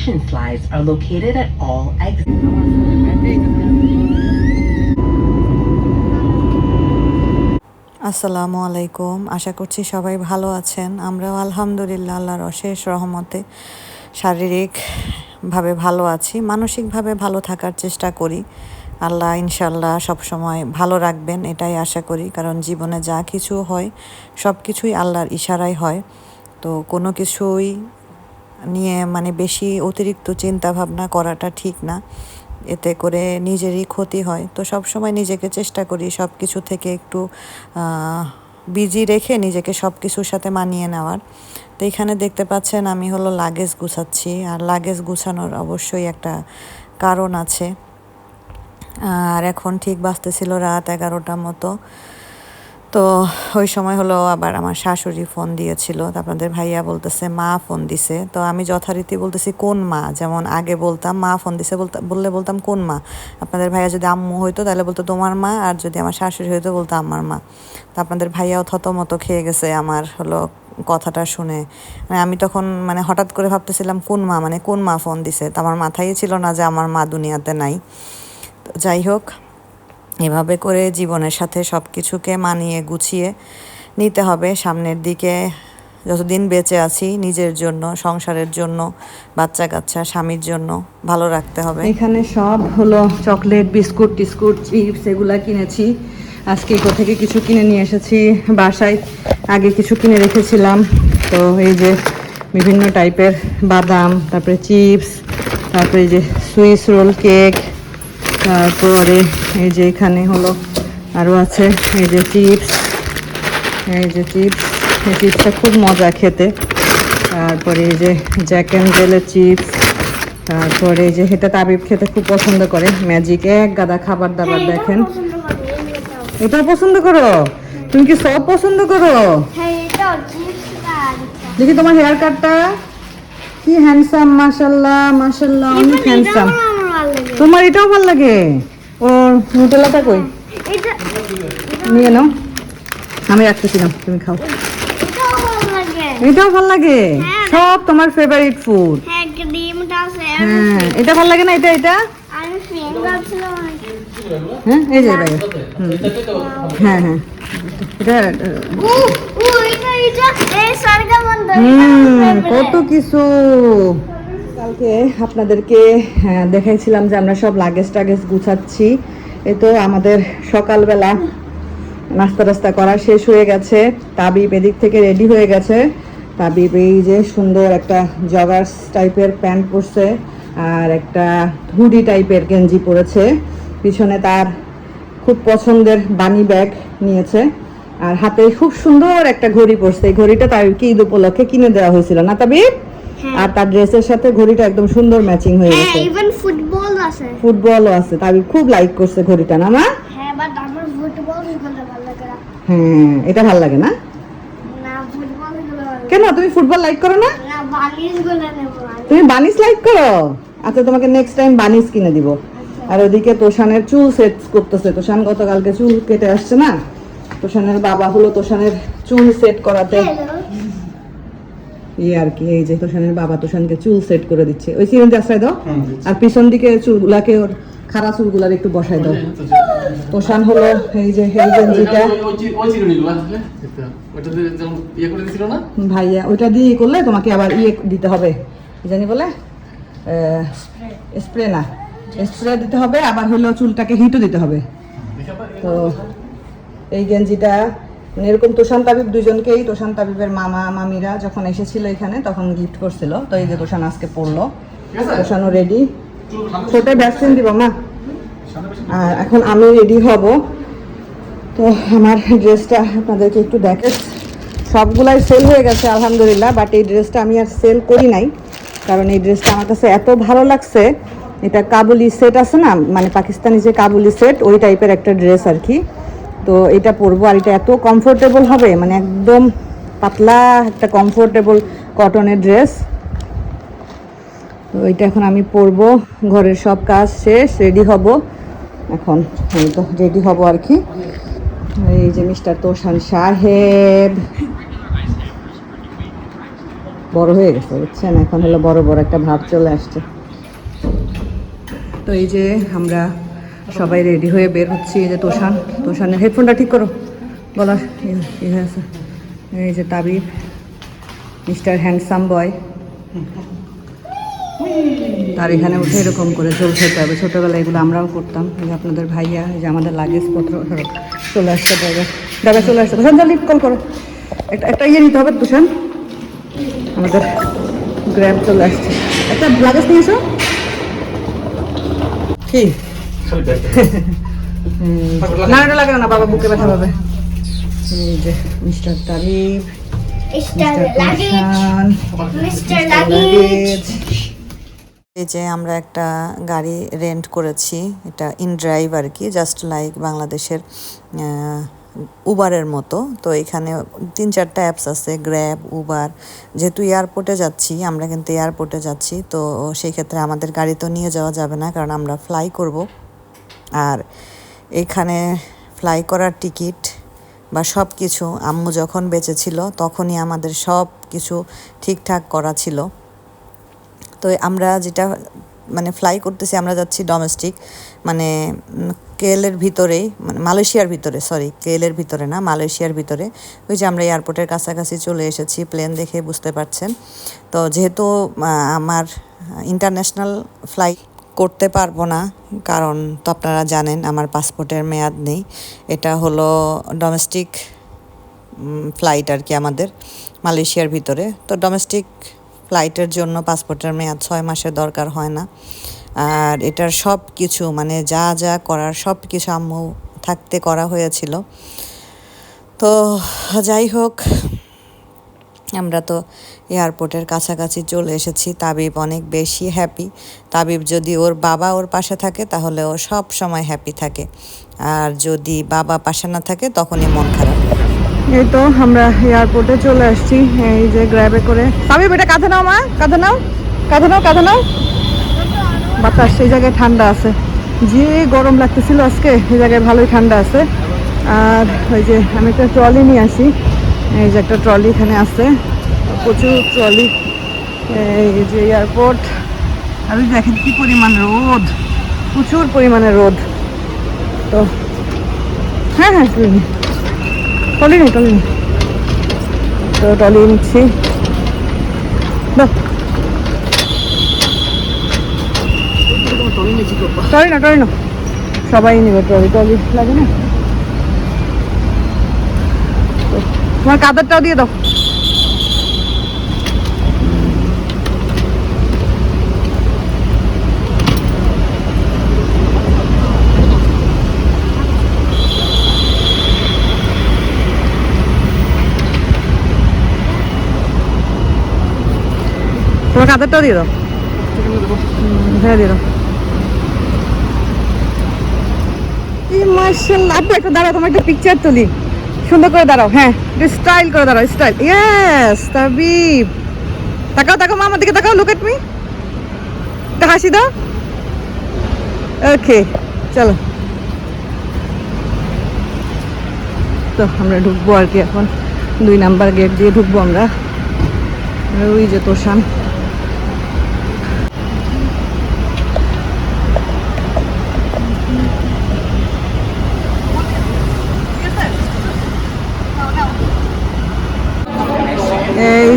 evacuation slides are located at all exits. আসসালামু আলাইকুম। আশা করছি সবাই ভালো আছেন। আমরাও আলহামদুলিল্লাহ আল্লাহর অশেষ রহমতে শারীরিকভাবে ভালো আছি মানসিকভাবে ভালো থাকার চেষ্টা করি। আল্লাহ ইনশাল্লাহ সবসময় ভালো রাখবেন, এটাই আশা করি। কারণ জীবনে যা কিছু হয় সব কিছুই আল্লাহর ইশারায় হয়। তো কোনো কিছুই নিয়ে মানে বেশি অতিরিক্ত চিন্তা ভাবনা করাটা ঠিক না। এতে করে নিজেরই ক্ষতি হয়। তো সব সময় নিজেকে চেষ্টা করি সব কিছু থেকে একটু বিজি রেখে নিজেকে সব কিছুর সাথে মানিয়ে নেওয়ার। তো এখানে দেখতে পাচ্ছেন আমি হলো লাগেজ গুছাচ্ছি। আর লাগেজ গুছানোর অবশ্যই একটা কারণ আছে। আর এখন ঠিক বাজতেছিল রাত এগারোটার মতো। তো ওই সময় হলো আবার আমার শাশুড়ি ফোন দিয়েছিল। তো আপনাদের ভাইয়া বলতেছে, মা ফোন দিছে। তো আমি যথারীতি বলতেছি, কোন মা? যেমন আগে বলতাম, মা ফোন দিছে। বললে বলতাম, কোন মা? আপনাদের ভাইয়া যদি আম্মু হইতো, তাহলে বলতো, তোমার মা। আর যদি আমার শাশুড়ি হইতো, বলতো, আমার মা। তো আপনাদের ভাইয়াও থতমতো খেয়ে গেছে আমার হলো কথাটা শুনে। মানে আমি তখন মানে হঠাৎ করে ভাবতেছিলাম, কোন মা? মানে কোন মা ফোন দিছে? তো আমার মাথায় ছিল না যে আমার মা দুনিয়াতে নাই। তো যাই হোক এভাবে করে জীবনের সাথে সব কিছুকে মানিয়ে গুছিয়ে নিতে হবে। সামনের দিকে যতদিন বেঁচে আছি, নিজের জন্য, সংসারের জন্য বাচ্চা কাচ্চা স্বামীর জন্য ভালো রাখতে হবে। এখানে সব হলো চকলেট, বিস্কুট, টিস্কুট, চিপস এগুলা কিনেছি। আজকে থেকে কিছু কিনে নিয়ে এসেছি বাসায়। আগে কিছু কিনে রেখেছিলাম। তো এই যে বিভিন্ন টাইপের বাদাম, তারপরে চিপস, তারপরে যে সুইস রোল কেক তারপরে এই যে এখানে হলো আরও আছে এই যে চিপস এই যে চিপস। এই চিপসটা খুব মজা খেতে। তারপরে এই যে জ্যাক অ্যান্ড জেলের চিপস তারপরে এই যে এটা তাবিব খেতে খুব পছন্দ করে। ম্যাজিক এক গাদা খাবার দাবার দেখেন। এটা পছন্দ করো? তুমি কি সব পছন্দ করো? দেখি তোমার হেয়ার কাটটা। কি হ্যান্ডসাম মাশাল্লাহ মাশাল্লাহ অনেক হ্যান্ডসাম তোমার এটাও ভালো লাগে ও নুটেলাটা কই? নিয়ে নাও। আমি রাখতেছিলাম তুমি খাও। এটাও ভালো লাগে হ্যাঁ। সব তোমার ফেভারিট ফুড হ্যাঁ হ্যাঁ এটা ভালো লাগে না এটা হ্যাঁ এই যে ভাই হ্যাঁ হ্যাঁ। এটা কত কিছু। কালকে আপনাদেরকে হ্যাঁ, দেখাইছিলাম যে আমরা সব লাগেজ টাগেজ গুছাচ্ছি। এ তো আমাদের সকালবেলা নাস্তা টাস্তা করা শেষ হয়ে গেছে। তাবিব এদিক থেকে রেডি হয়ে গেছে। তাবিব এই যে সুন্দর একটা জগার্স টাইপের প্যান্ট পরছে আর একটা হুডি টাইপের গেঞ্জি পরেছে। পিছনে তার খুব পছন্দের বানি ব্যাগ নিয়েছে। আর হাতে খুব সুন্দর একটা ঘড়ি পরছে। এই ঘড়িটা তাবিবকে ঈদ উপলক্ষে কিনে দেওয়া হয়েছিল। না তাবিব? আর তার ড্রেসের সাথে ঘড়িটা একদম সুন্দর ম্যাচিং হয়ে হ্যাঁ গেছে। ইভেন ফুটবল আছে। ফুটবলও আছে তাবিব খুব লাইক করছে ঘড়িটা না মা? হ্যাঁ বাট আমার ফুটবল খেলতে ভালো লাগে। হ্যাঁ এটা ভালো লাগে না? কেন তুমি ফুটবল লাইক করো না? তুমি বানিস লাইক করো? আচ্ছা তোমাকে নেক্সট টাইম বানিস কিনে দিব। আর ওদিকে তোষানের চুল সেট করতেছে। তোষান গতকালকে চুল কেটে আসছে না? তোষানের বাবা হলো তোষানের চুল সেট করাতে। Hello. ইয়ে আর কি এই যে তোষানের বাবা তোষানকে চুল সেট করে দিচ্ছে। ওই সিরিঞ্জ আশ্রয় দাও আর পিছন দিকে চুলগুলাকে ওর খাড়া চুলগুলার একটু বসায় দাও। তোষান হলো এই যে এই গেঞ্জিটা ভাইয়া ওইটা দিয়ে করলে তোমাকে আবার ইয়ে দিতে হবে। জানি বলে? স্প্রে না। স্প্রে দিতে হবে আবার হলো চুলটাকে হিটও দিতে হবে। তো এই গেঞ্জিটা মানে এরকম তোষান তাবিব দুজনকেই তোষান তাবিবের মামা মামিরা যখন এসেছিল এখানে তখন গিফট করছিল। তো এই যে তোষান আজকে পড়ল। তোষানও রেডি ছোটে ভ্যাকসিন দিব মা। আর এখন আমি রেডি হব। তো আমার ড্রেসটা আপনাদেরকে একটু দেখে। সবগুলাই সেল হয়ে গেছে আলহামদুলিল্লাহ। বাট এই ড্রেসটা আমি আর সেল করি নাই। কারণ এই ড্রেসটা আমার কাছে এত ভালো লাগছে। এটা কাবুলি সেট আছে না? মানে পাকিস্তানি যে কাবুলি সেট ওই টাইপের একটা ড্রেস আর কি। তো এটা পরবো আর এটা এত কমফোর্টেবল হবে মানে একদম পাতলা একটা কমফোর্টেবল কটনের ড্রেস তো এটা এখন আমি পরবো, ঘরের সব কাজ শেষ রেডি হব। এখন এই তো রেডি হব আর কি। এই যে মিস্টার তোষান সাহেব। বড় হয়ে গেছে, বুঝছেন? এখন হলো বড় বড় একটা ভাব চলে আসছে। তো এই যে আমরা সবাই রেডি হয়ে বের হচ্ছি, এই যে তোষান। তোষানের হেডফোনটা ঠিক করো। বলার কি হয়েছে এই যে তাবিব, মিস্টার হ্যান্ডসাম বয়। তার এখানে উঠে এরকম করে জল খেতে হবে। ছোটোবেলায় এগুলো আমরাও করতাম। যে আপনাদের ভাইয়া যে আমাদের লাগেজ পত্র, ধরো, চলে আসছে দাদা দাদা চলে আসছে। তুষান জলদি কল করো। একটা একটা ইয়ে নিতে হবে তুষান। আমাদের গ্র্যাব চলে আসছে। একটা লাগেজ নিয়ে এসো। কি? না এটা লাগে না বাবা বুকে ব্যথা পাবে। এই যে মিস্টার তারিফ. এই যে আমরা একটা গাড়ি রেন্ট করেছি এটা ইন ড্রাইভ আর কি জাস্ট লাইক বাংলাদেশের উবারের মতো। তো এখানে তিন চারটা অ্যাপস আছে গ্র্যাব উবার। যেহেতু এয়ারপোর্টে যাচ্ছি আমরা কিন্তু এয়ারপোর্টে যাচ্ছি তো সেই ক্ষেত্রে আমাদের গাড়ি তো নিয়ে যাওয়া যাবে না কারণ আমরা ফ্লাই করব। আর এখানে ফ্লাই করার টিকিট বা সব কিছু আম্মু যখন বেঁচে ছিল তখনই আমাদের সব কিছু ঠিকঠাক করা ছিল। তো আমরা যেটা মানে ফ্লাই করতেছি, আমরা যাচ্ছি ডোমেস্টিক মানে কেএলের ভিতরেই মানে মালয়েশিয়ার ভিতরে সরি কেএলের ভিতরে না, মালয়েশিয়ার ভিতরে। ওই যে আমরা এয়ারপোর্টের কাছাকাছি চলে এসেছি প্লেন দেখে বুঝতে পারছেন। তো যেহেতু আমার ইন্টারন্যাশনাল ফ্লাইট করতে পারব না, কারণ তো আপনারা জানেন আমার পাসপোর্টের মেয়াদ নেই। এটা হলো ডোমেস্টিক ফ্লাইট আর কি আমাদের মালয়েশিয়ার ভিতরে। তো ডোমেস্টিক ফ্লাইটের জন্য পাসপোর্টের মেয়াদ ছয় মাসের দরকার হয় না। আর এটার সব কিছু মানে যা যা করার, সব কিছু আম্মু থাকতে করা হয়েছিল। তো যাই হোক আমরা তো এয়ারপোর্টের কাছাকাছি চলে এসেছি। তাবিব অনেক বেশি হ্যাপি তাবিব যদি ওর বাবা ওর পাশে থাকে, তাহলে ও সব সময় হ্যাপি থাকে। আর যদি বাবা পাশে না থাকে, তখনই মন খারাপ। এই তো আমরা এয়ারপোর্টে চলে আসছি। এই যে গ্র্যাবে করে। তাবিব, এটা কাঁধে নাও মা, কাঁধে নাও। কাঁধে নাও কাঁধে নাও। বাতাস সেই জায়গায় ঠান্ডা আছে। যে গরম লাগতেছিল আজকে, এই জায়গায় ভালোই ঠান্ডা আছে। আর ওই যে আমি একটা ট্রলি নিয়ে আসি। এই যে একটা ট্রলি এখানে আছে। প্রচুর ট্রলি, এই যে এয়ারপোর্ট। আর দেখেন কি পরিমাণ রোদ, প্রচুর পরিমাণে রোদ। তো হ্যাঁ হ্যাঁ ট্রলি ট্রলি নেই ট্রলি নেই তো ট্রলি নিচ্ছি। ট্রলি না ট্রলি না। সবাই নেবে ট্রলি ট্রলি লাগে না তো তোমার কাদারটাও দিয়ে দাও। তোমার কাদারটাও দিয়ে দাও। হ্যাঁ দিয়ে দাও। মার্শাল্লাহ আপু একটা দাঁড়াও, তোমার একটা পিকচার তুলি। সুন্দর করে দাঁড়াও হ্যাঁ। স্টাইল করে দাঁড়াও স্টাইল ইয়েস তাবিব। তাকাও তাকাও মা আমার দিকে তাকাও লুক এট মি হাসি দাও। ওকে চলো। তো, আমরা ঢুকবো আর কি এখন। দুই নাম্বার গেট দিয়ে ঢুকবো আমরা। ওই যে তোষান।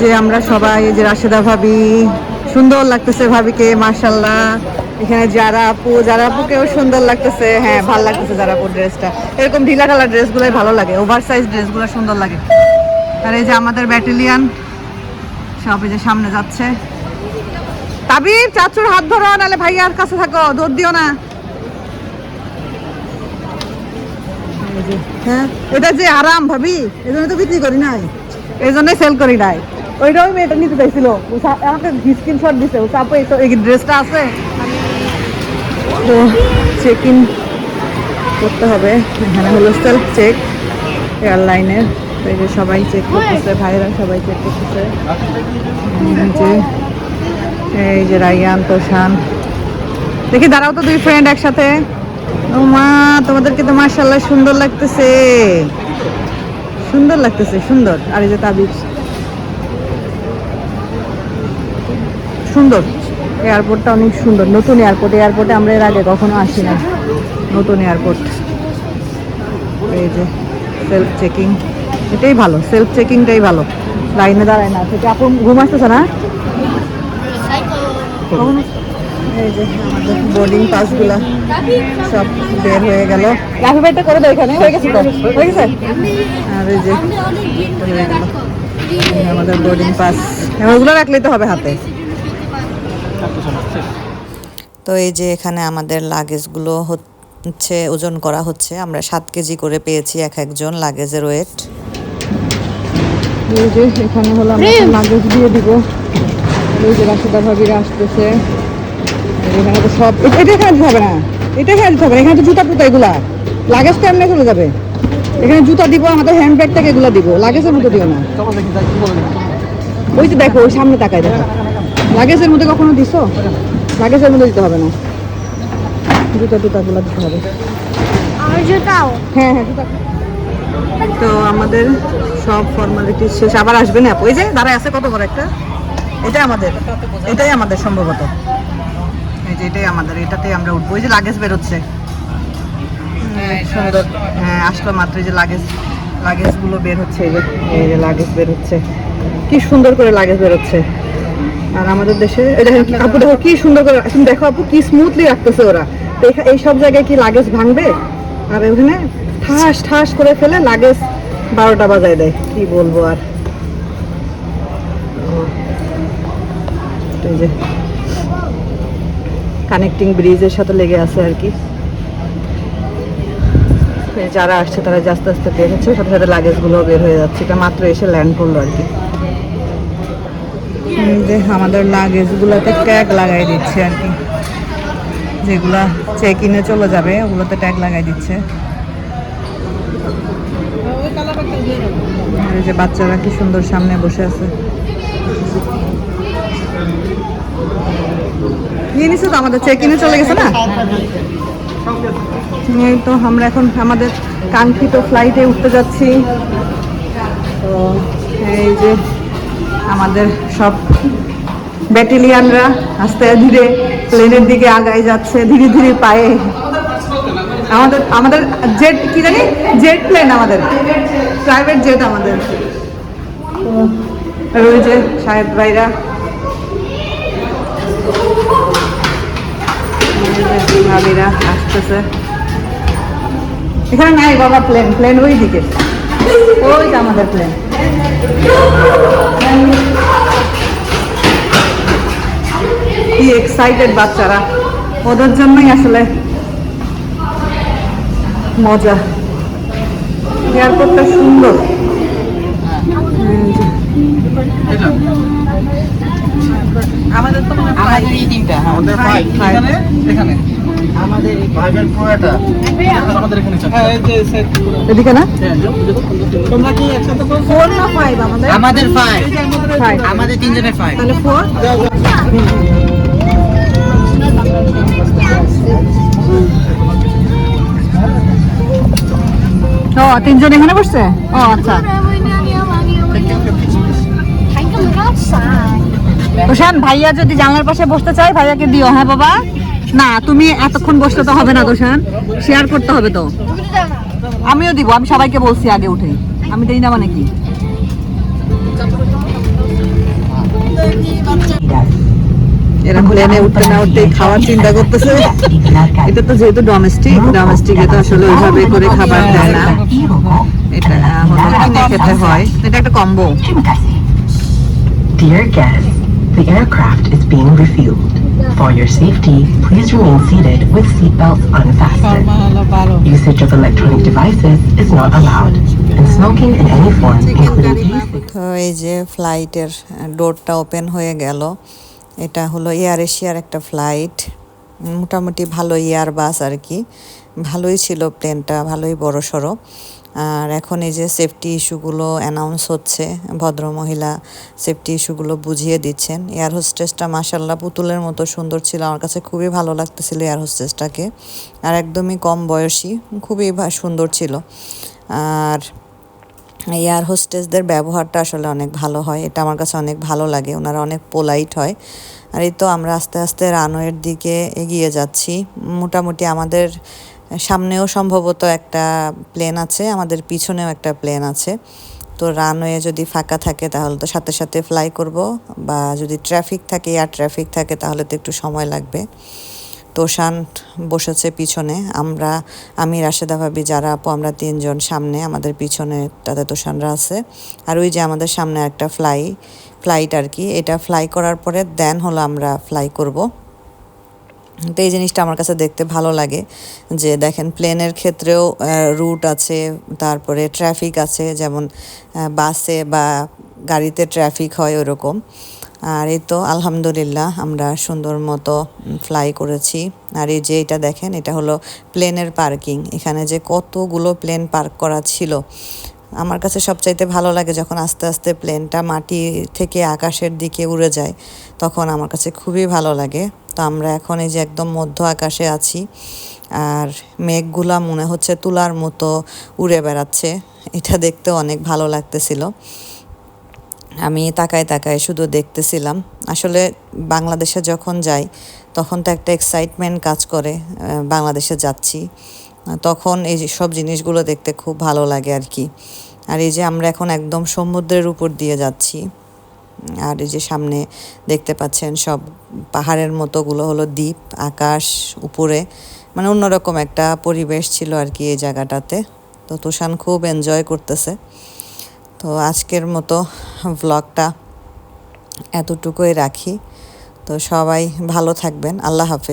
যে আমরা সবাই, যে রাশেদা ভাবি, সুন্দর লাগতেছে ভাবিকে মার্শাল্লাহ এখানে যারা আপু, যারা আপুকেও সুন্দর লাগতেছে হ্যাঁ ভালো লাগতেছে যারা আপু ড্রেসটা এরকম ঢিলা ঢালা ড্রেসগুলোই ভালো লাগে ওভার সাইজ ড্রেসগুলো সুন্দর লাগে। আর এই যে আমাদের ব্যাটালিয়ান সব এই যে সামনে যাচ্ছে। তাবির চাচুর হাত ধরো নাহলে ভাইয়ার কাছে থাকো, দৌড় দিও না। হ্যাঁ এটা যে আরাম ভাবি এই জন্য তো বিক্রি করি নাই এই জন্যই সেল করি নাই। ওইটা ওই মেয়েটা নিতে চাইছিল। আমাকে স্ক্রিনশট দিছে। ও এই তো, এই ড্রেসটা আছে। তো চেক ইন করতে হবে। এখানে হলো সেলফ চেক এয়ারলাইনের সবাই চেক করতেছে ভাইরা সবাই চেক করতেছে। যে এই যে রাইয়ান তোষান। দেখি, দাঁড়াও তো দুই ফ্রেন্ড একসাথে। ও মা তোমাদেরকে তো মার্শাল্লাহ সুন্দর লাগতেছে। সুন্দর লাগতেছে, সুন্দর। আর এই যে তাবিজ। সুন্দর। এয়ারপোর্টটা অনেক সুন্দর। নতুন এয়ারপোর্ট এয়ারপোর্টে আমরা এর আগে কখনো আসি না নতুন এয়ারপোর্ট এই যে সেলফ চেকিং এটাই ভালো। সেলফ চেকিংটাই ভালো। লাইনে দাঁড়ায় না। থেকে আপু ঘুম আসতেছে না? এই যে বোর্ডিং সব হয়ে করে আর এই যে আমাদের বোর্ডিং পাস ওগুলো রাখলেই তো হবে হাতে। তো এই যে এখানে আমাদের লাগেজগুলো হচ্ছে ওজন করা হচ্ছে আমরা সাত কেজি করে পেয়েছি এক একজন লাগেজের ওয়েট এই যে এখানে হলো আমরা লাগেজ দিয়ে দিব। এই যে রাশিদা ভাবিরা আসতেছে। এখানে তো সব এটা এটা এখানে দিতে হবে না। এটা এখানে দিতে হবে না, এখানে তো জুতা পুতা এগুলা। লাগেজ তো এমনি চলে যাবে। এখানে জুতা দিব আমাদের হ্যান্ড ব্যাগ থেকে এগুলো দিব। লাগেজের মধ্যে দিও না। ওই তো দেখো ওই সামনে তাকায় দেখো। লাগেজের মধ্যে কখনো দিছো? লাগেজের মধ্যে দিতে হবে না। জুতা টুতাগুলো দিতে হবে। আর জুতাও? হ্যাঁ হ্যাঁ জুতা। তো আমাদের সব ফর্মালিটি শেষ। আবার আসবে না? ওই যে দাঁড়ায় আছে কত বড় একটা? এটাই আমাদের। এটাই আমাদের সম্ভবত। এই যে এটাই আমাদের। এটাতেই আমরা উঠবো। ওই যে লাগেজ বেরোচ্ছে। সুন্দর। হ্যাঁ আসলো মাত্র এই যে লাগেজ লাগেজগুলো বের হচ্ছে। এই যে এই যে লাগেজ বের হচ্ছে। কি সুন্দর করে লাগেজ বেরোচ্ছে আর আমাদের দেশে দেখেন আপু দেখো, কি সুন্দর করে তুমি দেখো আপু, কি স্মুথলি রাখতেছে ওরা। তো এই সব জায়গায় কি লাগেজ ভাঙবে? আর ওখানে ঠাস ঠাস করে ফেলে লাগেজ বারোটা বাজায় দেয়। কি বলব আর। কানেক্টিং ব্রিজের সাথে লেগে আছে আর কি। যারা আসছে তারা আস্তে আস্তে বের হচ্ছে সাথে সাথে লাগেজগুলো বের হয়ে যাচ্ছে। এটা মাত্র এসে ল্যান্ড করল আর কি। যে আমাদের লাগেজগুলোতে ট্যাগ লাগাই দিচ্ছে আর কি। যেগুলা চেক ইনে চলে যাবে, ওগুলোতে ট্যাগ লাগাই দিচ্ছে। এই যে বাচ্চারা কি সুন্দর সামনে বসে আছে। নিয়ে নিছে তো, আমাদের চেক ইনে চলে গেছে না? এই তো, আমরা এখন আমাদের কাঙ্ক্ষিত ফ্লাইটে উঠতে যাচ্ছি। তো এই যে আমাদের সব ব্যাটেলিয়ানরা আস্তে ধীরে প্লেনের দিকে আগায় যাচ্ছে, ধীরে ধীরে পায়ে। আমাদের আমাদের জেট কি জানি? জেট প্লেন আমাদের। প্রাইভেট জেট আমাদের। আর সাহেব ভাইরা। ভাবিরা আসতেছে। এখানে নাই বাবা প্লেন প্লেন ওই দিকে ওই আমাদের প্লেন কি এক্সাইটেড বাচ্চারা? ওদের জন্যই আসলে মজা। এয়ারপোর্টটা সুন্দর। আমাদের তো আমাদের এই তিনটা আমাদের Five, five. এখানে? এখানে? আমাদের ভাইবের পুরোটা? আমাদের এখানে হ্যাঁ এই যে set এদিকে না? হ্যাঁ, তোমরা কি একসাথে করছ? ফোর না ফাইভ আমাদের? তিনজনের ফাইভ তাহলে ফোর ও তিনজন এখানে বসছে? ও আচ্ছা। তোষান ভাইয়া যদি জানলার পাশে বসতে চাই ভাইয়াকে দিও হ্যাঁ বাবা? না, তুমি এতক্ষণ বসলে তো হবে না তোষান শেয়ার করতে হবে তো। আমিও দিব, আমি সবাইকে বলছি আগে উঠে। আমি দেই না মানে কি? এরা প্লেনে উঠতে না উঠতেই খাওয়ার চিন্তা করতেছে এটা তো যেহেতু ডোমেস্টিক ডোমেস্টিকে তো আসলে ওইভাবে করে খাবার দেয় না এটা হলো কিনে খেতে হয় এটা একটা combo Dear guests, the aircraft is being refueled. For your safety, please remain seated with seatbelts unfastened. Usage of electronic devices is not allowed, and smoking in any form, including e এই যে ফ্লাইটের ডোরটা open হয়ে গেল এটা হলো air এশিয়ার একটা flight মোটামুটি ভালো এয়ার বাস আর কি। ভালোই ছিল প্লেনটা ভালোই বড় সড়ো আর এখন এই যে সেফটি ইস্যুগুলো অ্যানাউন্স হচ্ছে, ভদ্রমহিলা সেফটি ইস্যুগুলো বুঝিয়ে দিচ্ছেন। এয়ার হোস্টেসটা মাসাল্লাহ পুতুলের মতো সুন্দর ছিল, আমার কাছে খুবই ভালো লাগতেছিল এয়ার হোস্টেসটাকে আর একদমই কম বয়সী, খুবই সুন্দর ছিল। আর এয়ার হোস্টেসদের ব্যবহারটা আসলে অনেক ভালো হয়। এটা আমার কাছে অনেক ভালো লাগে। ওনারা অনেক পোলাইট হয়। আর এই তো আমরা আস্তে আস্তে রানওয়ের দিকে এগিয়ে যাচ্ছি। মোটামুটি আমাদের সামনেও সম্ভবত একটা প্লেন আছে, আমাদের পিছনেও একটা প্লেন আছে। তো রানওয়ে যদি ফাঁকা থাকে তাহলে তো সাথে সাথে ফ্লাই করব বা যদি ট্রাফিক থাকে এয়ার ট্রাফিক থাকে তাহলে তো একটু সময় লাগবে। তোষান বসেছে পিছনে। আমরা, আমি, রাশেদা ভাবি, যারা আপু, আমরা তিনজন সামনে, আমাদের পিছনে তাতে তোষানরা আছে। আর ওই যে আমাদের সামনে একটা ফ্লাই ফ্লাইট আর কি। এটা ফ্লাই করার পরে দেন হলো আমরা ফ্লাই করব। তো এই জিনিসটা আমার কাছে দেখতে ভালো লাগে যে দেখেন প্লেনের ক্ষেত্রেও রুট আছে, তারপরে ট্রাফিক আছে, যেমন বাসে বা গাড়িতে ট্রাফিক হয় ওরকম। আর এই তো আলহামদুলিল্লাহ আমরা সুন্দর মতো ফ্লাই করেছি। আর এই যে এটা দেখেন, এটা হলো প্লেনের পার্কিং এখানে যে কতগুলো প্লেন পার্ক করা ছিল। আমার কাছে সবচাইতে ভালো লাগে যখন আস্তে আস্তে প্লেনটা মাটি থেকে আকাশের দিকে উড়ে যায়, তখন আমার কাছে খুবই ভালো লাগে। তো আমরা এখন এই যে একদম মধ্য আকাশে আছি, আর মেঘগুলা মনে হচ্ছে তুলার মতো উড়ে বেড়াচ্ছে। এটা দেখতে অনেক ভালো লাগতেছিল। আমি তাকায় তাকায় শুধু দেখতেছিলাম। আসলে বাংলাদেশে যখন যাই, তখন তো একটা এক্সাইটমেন্ট কাজ করে বাংলাদেশে যাচ্ছি। তখন এই সব জিনিসগুলো দেখতে খুব ভালো লাগে আর কি। আর এই যে আমরা এখন একদম সমুদ্রের উপর দিয়ে যাচ্ছি, আর এই যে সামনে দেখতে পাচ্ছেন সব পাহাড়ের মতোগুলো হলো দ্বীপ, আকাশ, উপরে মানে অন্যরকম একটা পরিবেশ ছিল আর কি এই জায়গাটাতে। তো তুষান খুব এনজয় করতেছে। তো আজকের মতো ব্লগটা এতটুকুই রাখি। তো সবাই ভালো থাকবেন। আল্লাহ হাফেজ।